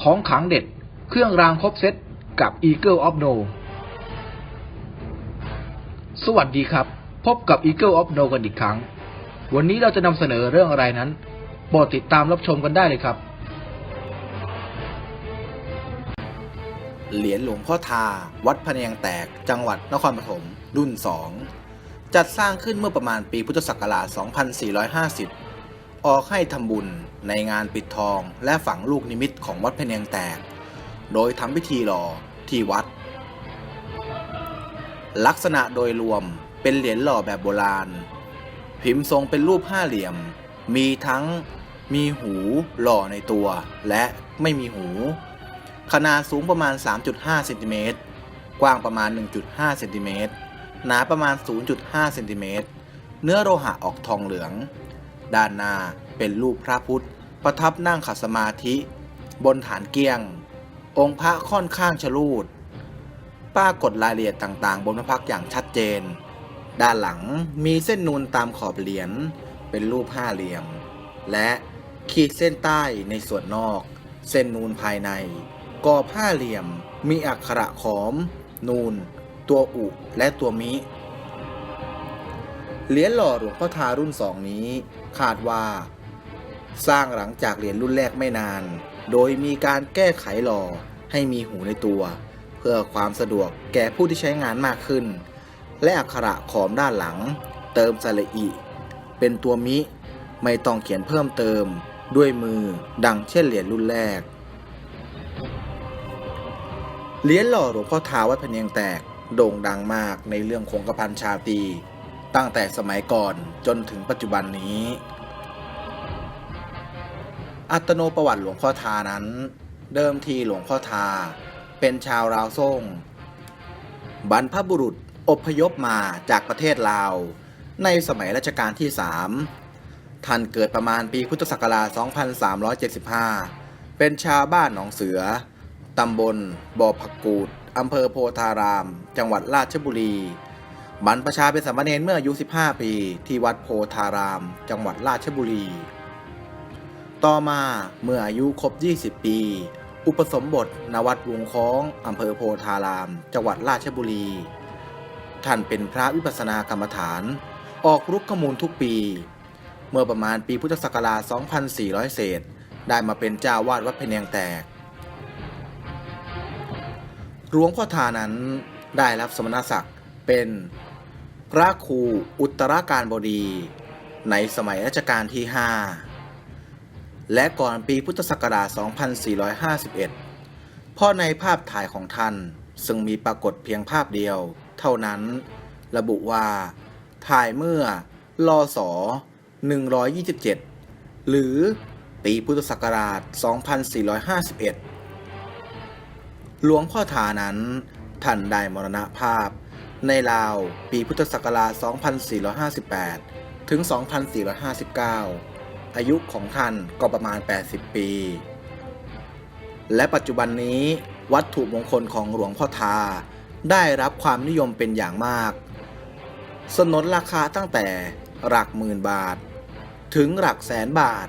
ของขังเด็ด เครื่องรางครบเซตกับ Eagle of No สวัสดีครับ พบกับ Eagle of No กันอีกครั้ง วันนี้เราจะนำเสนอเรื่องอะไรนั้นโปรดติดตามรับชมกันได้เลยครับ เหรียญหลวงพ่อทา วัดพะเนียงแตก จังหวัดนครปฐมรุ่น 2 จัดสร้างขึ้นเมื่อประมาณปีพุทธศักราช 2450 ออกให้ทำบุญในงานปิดทองและฝังลูกนิมิตของวัดเพเนียงแตก โดยทำพิธีหล่อที่วัด ลักษณะโดยรวมเป็นเหรียญหล่อแบบโบราณ พิมพ์ทรงเป็นรูปห้าเหลี่ยม มีทั้งมีหูหล่อในตัว และไม่มีหู ขนาดสูงประมาณ 3.5เซนติเมตรกว้างประมาณ 1.5เซนติเมตรหนาประมาณ 0.5เซนติเมตรเนื้อโลหะออกทองเหลือง ด้านหน้าเป็นรูปพระพุทธ ประทับนั่งขัดสมาธิ บนฐานเกียง องค์พระค่อนข้างชลูดปรากฏรายละเอียดต่างๆ บนพระพักอย่างชัดเจน ด้านหลังมีเส้นนูนตามขอบเหรียญเป็นรูปห้าเหลี่ยม และขีดเส้นใต้ในส่วนนอก เส้นนูนภายในกรอบห้าเหลี่ยมมีอักขระขอม นูน ตัวอุและตัวมิ เหรียญหล่อหลวงพ่อทารุ่นสองนี้คาดว่า สร้างหลังจากเหรียญรุ่นแรกไม่นาน โดยมีการแก้ไขหล่อให้มีหูในตัว เพื่อความสะดวกแก่ผู้ที่ใช้งานมากขึ้น และอักขระขอมด้านหลัง เติมสระอิเป็นตัวมิ ไม่ต้องเขียนเพิ่มเติมด้วยมือดังเช่นเหรียญรุ่นแรก เหรียญหล่อหลวงพ่อทาวัดพเนียงแตกโด่งดังมากในเรื่องคงกระพันชาตี ตั้งแต่สมัยก่อนจนถึงปัจจุบันนี้ อัตโนประวัติหลวงพ่อทานั้น เดิมทีหลวงพ่อทา เป็นชาวราวส่งบรรพบุรุษอพยพมาจากประเทศลาว ในสมัยรัชกาลที่ 3 ท่านเกิดประมาณปีพุทธศักราช 2375 เป็นชาวบ้านหนองเสือ ตำบลบ่อผักกูดอำเภอโพธาราม จังหวัดราชบุรี บรรพชาเป็นสามเณรเมื่ออายุ 15 ปี ที่วัดโพธาราม จังหวัดราชบุรี ต่อมาเมื่ออายุครบ 20 ปี อุปสมบทณวัดวงคล้องอำเภอโพธาราม จังหวัดราชบุรี ท่านเป็นพระวิปัสสนากรรมฐาน ออกรุกขมูลทุกปี เมื่อประมาณปีพุทธศักราช 2400 เศษ ได้มาเป็นเจ้าวาดวัดพเนียงแตกหลวงพ่อทานั้นได้รับสมณศักดิ์เป็น พระครูอุตราการบดี ในสมัยรัชกาลที่ 5 และก่อนปีพุทธศักราช 2451 เพราะในภาพถ่ายของท่านซึ่งมีปรากฏเพียงภาพเดียว เท่านั้น ระบุว่า ถ่ายเมื่อลศ127 หรือปีพุทธศักราช 2451 หลวงพ่อทานั้นท่านได้มรณภาพ ในลาว ปีพุทธศักราช 2458 ถึง 2459 อายุของท่านก็ประมาณ 80 ปี และปัจจุบันนี้วัตถุมงคลของหลวงพ่อทา ได้รับความนิยมเป็นอย่างมาก สนนราคาตั้งแต่หลักหมื่นบาท ถึงหลักแสนบาท